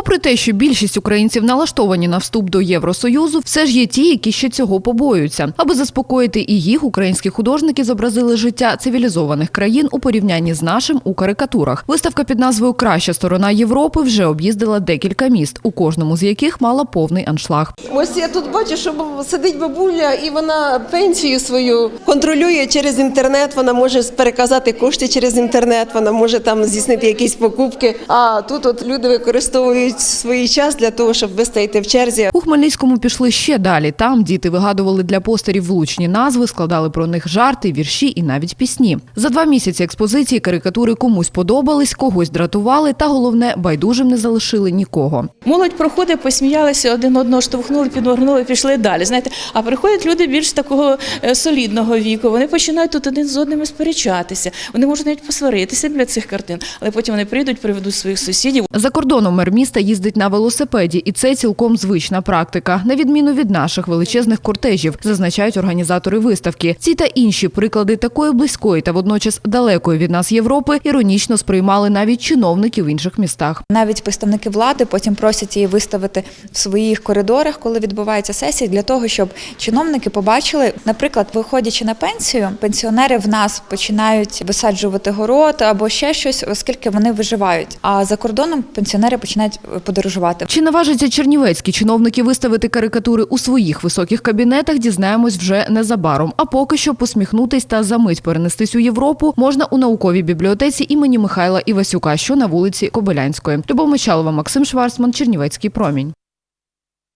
Попри те, що більшість українців налаштовані на вступ до Євросоюзу, все ж є ті, які ще цього побоюються. Аби заспокоїти і їх, українські художники зобразили життя цивілізованих країн у порівнянні з нашим у карикатурах. Виставка під назвою Краща сторона Європи вже об'їздила декілька міст, у кожному з яких мала повний аншлаг. Ось я тут бачу, що сидить бабуля, і вона пенсію свою контролює через інтернет. Вона може переказати кошти через інтернет, вона може там здійснити якісь покупки. А тут от люди використовують свій час для того, щоб вистояти в черзі. У Хмельницькому пішли ще далі. Там діти вигадували для постерів влучні назви, складали про них жарти, вірші і навіть пісні. За два місяці експозиції карикатури комусь подобались, когось дратували, та головне, байдужим не залишили нікого. Молодь проходить, посміялися, один одного штовхнули, підморгнули, пішли далі. Знаєте, а приходять люди більш такого е, солідного віку. Вони починають тут один з одним сперечатися. Вони можуть навіть посваритися біля цих картин, але потім вони прийдуть, приведуть своїх сусідів. За кордоном мер міста їздить на велосипеді, і це цілком звична практика, на відміну від наших величезних кортежів, зазначають організатори виставки. Ці та інші приклади такої близької та водночас далекої від нас Європи іронічно сприймали навіть чиновники в інших містах. Навіть представники влади потім просять її виставити в своїх коридорах, коли відбувається сесія, для того, щоб чиновники побачили, наприклад, виходячи на пенсію, пенсіонери в нас починають висаджувати город або ще щось, оскільки вони виживають. А за кордоном пенсіонери починають подорожувати. Чи наважаться чернівецькі чиновники виставити карикатури у своїх високих кабінетах, дізнаємось вже незабаром. А поки що посміхнутись та за мить перенестись у Європу можна у науковій бібліотеці імені Михайла Івасюка, що на вулиці Кобилянської. Любов Мочалова, Максим Шварцман, Чернівецький промінь.